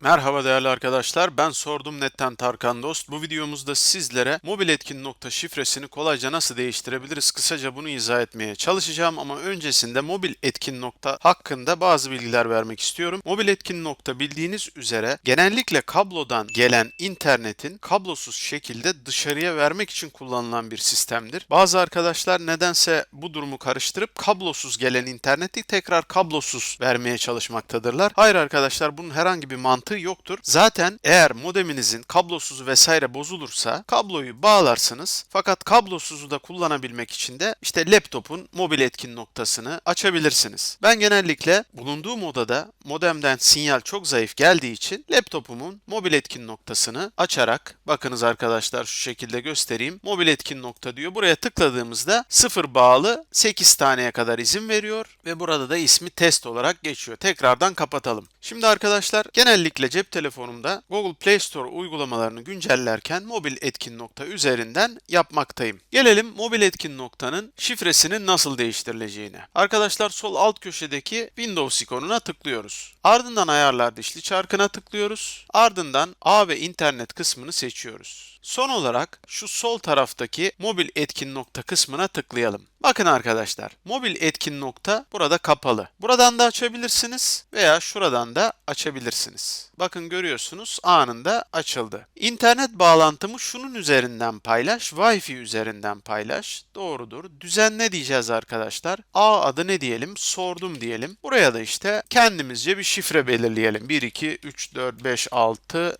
Merhaba değerli arkadaşlar, ben Sordum Net'ten Tarkan Dost. Bu videomuzda sizlere mobil etkin nokta şifresini kolayca nasıl değiştirebiliriz kısaca bunu izah etmeye çalışacağım ama öncesinde mobil etkin nokta hakkında bazı bilgiler vermek istiyorum. Mobil etkin nokta bildiğiniz üzere genellikle kablodan gelen internetin kablosuz şekilde dışarıya vermek için kullanılan bir sistemdir. Bazı arkadaşlar nedense bu durumu karıştırıp kablosuz gelen interneti tekrar kablosuz vermeye çalışmaktadırlar. Hayır arkadaşlar bunun herhangi bir mantığı yoktur. Zaten eğer modeminizin kablosuzu vesaire bozulursa kabloyu bağlarsınız. Fakat kablosuzu da kullanabilmek için de işte laptopun mobil etkin noktasını açabilirsiniz. Ben genellikle bulunduğum odada modemden sinyal çok zayıf geldiği için laptopumun mobil etkin noktasını açarak bakınız arkadaşlar şu şekilde göstereyim. Mobil etkin nokta diyor. Buraya tıkladığımızda sıfır bağlı 8 taneye kadar izin veriyor ve burada da ismi test olarak geçiyor. Tekrardan kapatalım. Şimdi arkadaşlar genellikle cep telefonumda Google Play Store uygulamalarını güncellerken mobil etkin nokta üzerinden yapmaktayım. Gelelim mobil etkin noktanın şifresinin nasıl değiştirileceğine. Arkadaşlar sol alt köşedeki Windows ikonuna tıklıyoruz. Ardından ayarlar dişli çarkına tıklıyoruz. Ardından A ve internet kısmını seçiyoruz. Son olarak şu sol taraftaki mobil etkin nokta kısmına tıklayalım. Bakın arkadaşlar, mobil etkin nokta burada kapalı. Buradan da açabilirsiniz veya şuradan da açabilirsiniz. Bakın görüyorsunuz anında açıldı. İnternet bağlantımı şunun üzerinden paylaş, Wi-Fi üzerinden paylaş. Doğrudur. Düzenle diyeceğiz arkadaşlar. A adı ne diyelim? Sordum diyelim. Buraya da işte kendimizce bir şifre belirleyelim. 1, 2, 3, 4, 5, 6,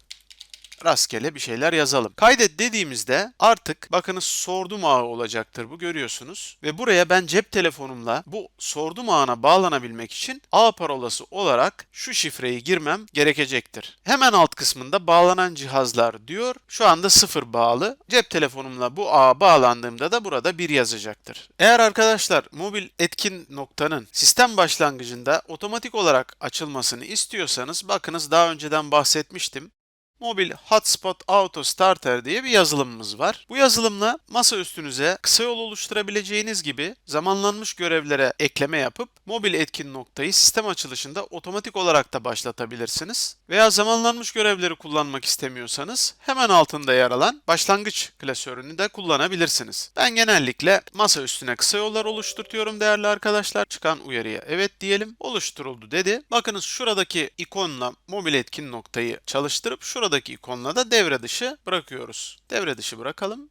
rastgele bir şeyler yazalım. Kaydet dediğimizde artık bakınız sordum ağı olacaktır bu görüyorsunuz. Ve buraya ben cep telefonumla bu sordum ağına bağlanabilmek için ağ parolası olarak şu şifreyi girmem gerekecektir. Hemen alt kısmında bağlanan cihazlar diyor. Şu anda sıfır bağlı. Cep telefonumla bu ağa bağlandığımda da burada bir yazacaktır. Eğer arkadaşlar mobil etkin noktanın sistem başlangıcında otomatik olarak açılmasını istiyorsanız bakınız daha önceden bahsetmiştim. Mobil Hotspot Auto Starter diye bir yazılımımız var. Bu yazılımla masa üstünüze kısa yol oluşturabileceğiniz gibi zamanlanmış görevlere ekleme yapıp mobil etkin noktayı sistem açılışında otomatik olarak da başlatabilirsiniz. Veya zamanlanmış görevleri kullanmak istemiyorsanız hemen altında yer alan başlangıç klasörünü de kullanabilirsiniz. Ben genellikle masa üstüne kısa yollar oluşturtuyorum değerli arkadaşlar. Çıkan uyarıya evet diyelim. Oluşturuldu dedi. Bakınız şuradaki ikonla mobil etkin noktayı çalıştırıp şurada Buradaki ikonla da devre dışı bırakıyoruz. Devre dışı bırakalım.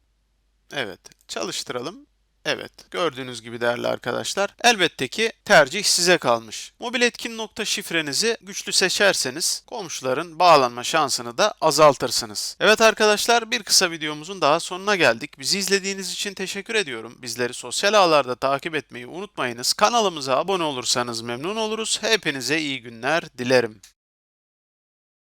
Evet, çalıştıralım. Evet, gördüğünüz gibi değerli arkadaşlar. Elbette ki tercih size kalmış. Mobil etkin nokta şifrenizi güçlü seçerseniz komşuların bağlanma şansını da azaltırsınız. Evet arkadaşlar bir kısa videomuzun daha sonuna geldik. Bizi izlediğiniz için teşekkür ediyorum. Bizleri sosyal ağlarda takip etmeyi unutmayınız. Kanalımıza abone olursanız memnun oluruz. Hepinize iyi günler dilerim.